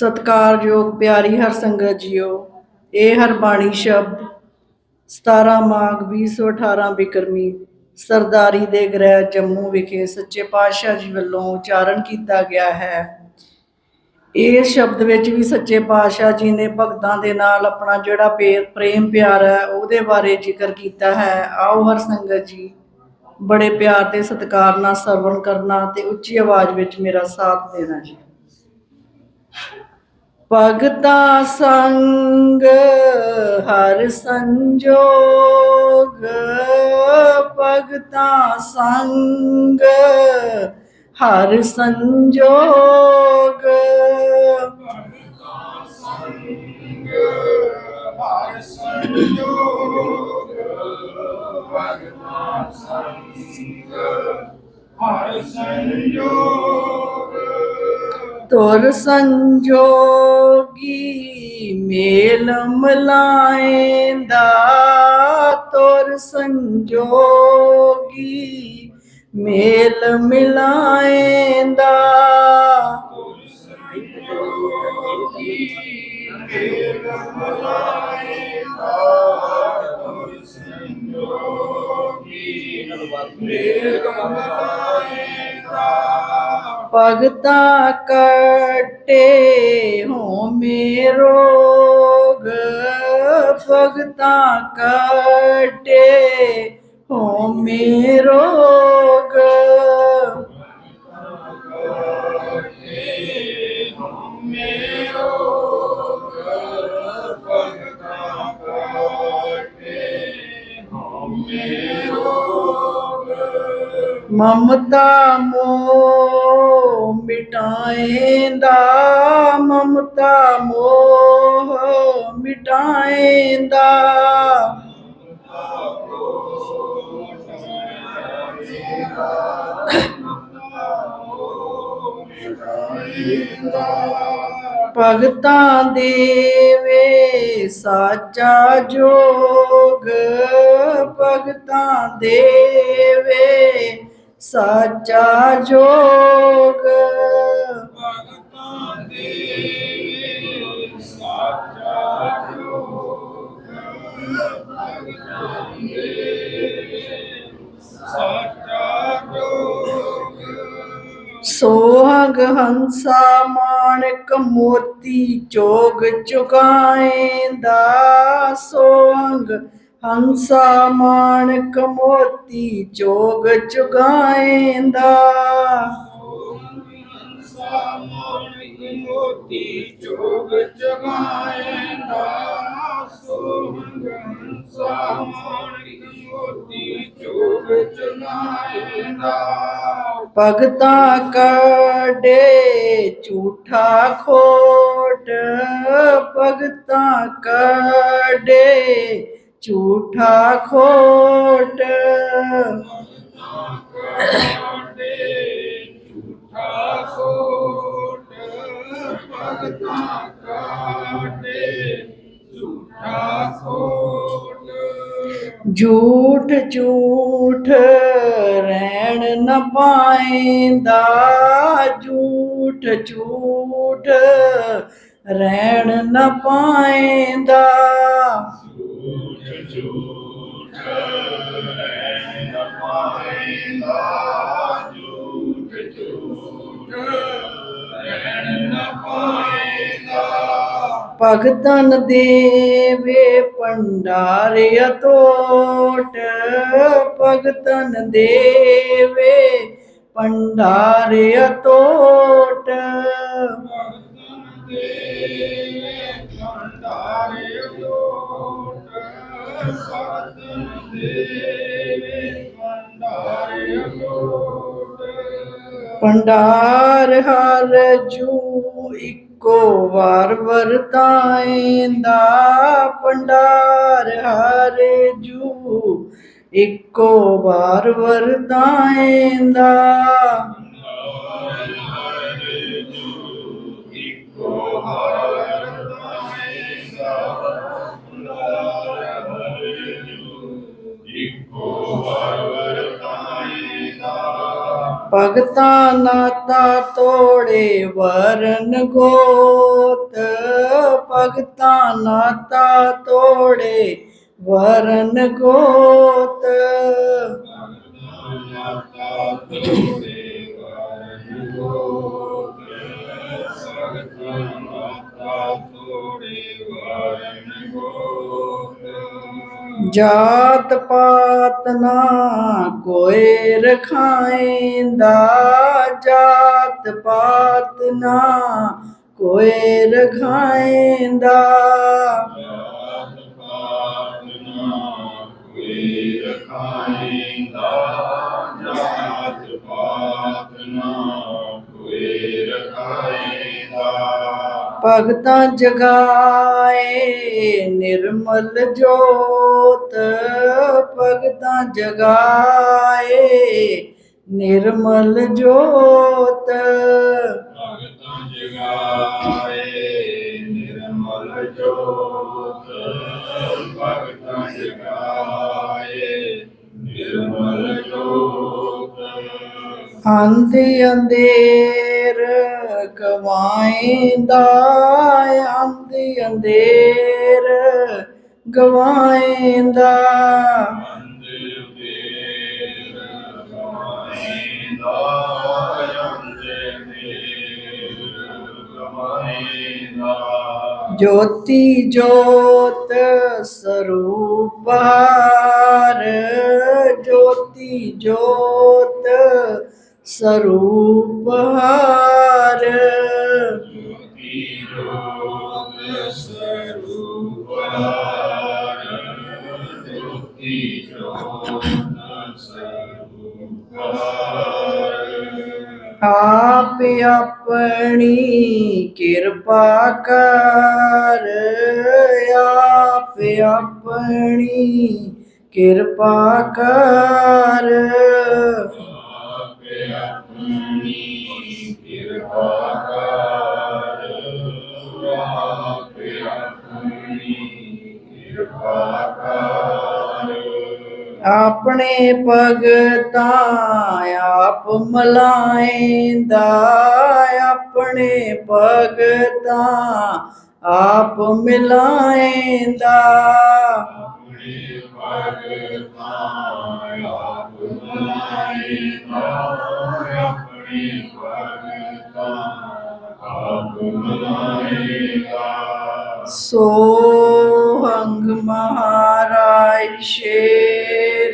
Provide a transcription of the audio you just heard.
ਸਤਕਾਰਯੋਗ ਪਿਆਰੀ ਹਰ ਸੰਗਤ ਜੀਓ, ਇਹ ਹਰ ਬਾਣੀ ਸ਼ਬਦ 17 ਮਾਘ 2018 ਬਿਕਰਮੀ ਸਰਦਾਰੀ ਦੇ ਗ੍ਰਹਿ ਜੰਮੂ ਵਿਖੇ ਸੱਚੇ ਪਾਤਸ਼ਾਹ ਜੀ ਵੱਲੋਂ ਉਚਾਰਨ ਕੀਤਾ ਗਿਆ ਹੈ। ਇਸ ਸ਼ਬਦ ਵਿੱਚ ਵੀ ਸੱਚੇ ਪਾਤਸ਼ਾਹ ਜੀ ਨੇ ਭਗਤਾਂ ਦੇ ਨਾਲ ਆਪਣਾ ਜਿਹੜਾ ਪੇ- ਪ੍ਰੇਮ ਪਿਆਰ ਹੈ, ਉਹਦੇ ਬਾਰੇ ਜ਼ਿਕਰ ਕੀਤਾ ਹੈ। ਆਓ ਹਰ ਸੰਗਤ ਜੀ, ਬੜੇ ਪਿਆਰ ਤੇ ਸਤਿਕਾਰ ਨਾਲ ਸਰਵਣ ਕਰਨਾ ਤੇ ਉੱਚੀ ਆਵਾਜ਼ ਵਿੱਚ ਮੇਰਾ ਸਾਥ ਦੇਣਾ ਜੀ। ਭਗਤਾ ਸੰਗ ਹਰ ਸੰਜੋਗ। ਭਗਤਾ ਸੰਗ ਹਰ ਸੰਜੋਗ। ਹਰ ਸੰਜੋਗ ਭਗਵਾਨ ਸੰਗ ਹਰ ਸੰਜੋਗ। ਤੁਰ ਸੰਜੋਗੀ ਮੇਲ ਮਲਾਏਂਦਾ। ਤੁਰ ਸੰਜੋਗੀ ਮੇਲ ਮਿਲਾਏਂਦਾ। ਮੇਲ ਮਲਾਏ ਤੁਰ ਸੰਜੋਗੀ ਮੇਲ ਮਲਾਏ ਭਗਤਾ ਕਟੇ ਹੋ ਮੇਰੋਗ ਭਗਤਾ ਕਟੇ ਹੋ ਮੇਰੋਗ ਮਮਤਾ ਮਮਤਾ ਮੋਹ ਮਿਟਾਏਂਦਾ। ਭਗਤਾਂ ਦੇਵੇ ਸਾਚਾ ਜੋਗ ਭਗਤਾਂ ਦੇਵੇ ਸਾਚਾ ਜੋਗ। ਸੋਹਗ ਹੰਸਾ ਮਾਣਕ ਮੋਤੀ ਚੋਗ ਚੁਕਾਏਂਦਾ। ਸੋਹੰਗ ਹੰਸਾ ਮਾਣਕ ਮੋਤੀ ਚੋਗ ਚੁਕਾਏਂਦਾ। ਸਾਮਾਨਿਕ ਮੋਤੀ ਜੋਗ ਜਗਾਏਂਦਾ ਸੋਹੰਗ ਸਾਮਾਨਿਕ ਮੋਤੀ ਚੋਗ ਜਗਾਏਂਦਾ ਭਗਤਾ ਕਡੇ ਝੂਠਾ ਖੋਟ। ਭਗਤਾ ਕਡੇ ਝੂਠਾ ਖੋਟ। ਕਾਟੇ ਝੂਠਾ ਸੋਟ ਭਗਤਾਂ ਕਾਟੇ ਝੂਠਾ ਸੋਟ ਝੂਠ ਝੂਠ ਰਹਿਣ ਨ ਪਾਏਂਦਾ, ਝੂਠ ਝੂਠ ਰਹਿਣ ਨ ਪਾਏਂਦਾ। ਝੂਠ ਝੂਠ ਰਹਿਣ ਨ ਪਾਏਂਦਾ। ਝੂਠ ਝੂਠ ਰਹਿਣ ਨ ਪਾਏਂਦਾ ਭਗਤਨ ਦੇਵੇ ਭੰਡਾਰੇ ਅਤੋਟ ਭਗਤਨ ਦੇਵੇ ਭੰਡਾਰੇ ਅਤੋਟ ਭਗਤਨ ਦੇਵੇ ਭੰਡਾਰੇ ਲੋਟ ਭੰਡਾਰ ਹਰ ਜੂ ਇੱਕੋ ਵਾਰ ਵਰਤਾਏਂਦਾ ਭੰਡਾਰ ਹਰ ਜੂ। ਇੱਕੋ ਵਾਰ ਵਰਤਾਏਂਦਾ ਇੱਕੋ ਹਰ ਤਾਏਗਾ ਇੱਕੋ ਭਗਤਾ ਨਾਤਾ ਤੋੜੇ ਵਰਨ ਗੋਤ। ਭਗਤਾ ਨਾਤਾ ਤੋੜੇ ਵਰਨ ਗੋਤ। ਜਾਤ ਪਾਤ ਨਾ ਕੋਏ ਰਖਾਏਂਦਾ ਜਾਤ ਪਾਤ ਨਾ ਕੋਏ ਰਖਾਏਂਦਾ ਭਗਤਾਂ ਜਗਾਏ ਨਿਰਮਲ ਜੋਤ ਭਗਤਾਂ ਜਗਾਏ ਨਿਰਮਲ ਜੋਤ ਭਗਤਾਂ ਜਗਾਏ ਨਿਰਮਲ ਜੋਤ ਭਗਤਾਂ ਜਗਾਏ ਨਿਰਮਲ ਜੋਤ। ਅੰਦੇ ਅੰਦੇ ਜੋਤੀ ਜੋਤ ਸਰੂਪ ਹਾਰ ਜੋਤੀ ਜੋਤ ਸਰੂਪ ਹਾਰ ਜੋਤੀ ਜੋਤ ਸਰੂਪ ਹਾਰ ਆਪ ਆਪਣੀ ਕਿਰਪਾ ਕਰ। ਆਪ ਆਪਣੀ ਕਿਰਪਾ ਕਰ। ਆਪਣੇ ਭਗਤਾਂ ਆਪ ਮਲਾਏਂਦਾ ਆਪਣੇ ਭਗਤਾਂ ਆਪ ਮਿਲਾਏਂਦਾ ਆਪਣੇ ਭਗਤਾਂ ਆਪ ਮਲਾਏਗਾ ਆਪਣੇ ਭਗਤਾਂ ਆਪ ਮਲਾਏਗਾ ਸੋਹੰਗ ਮਹਾਰਾਜ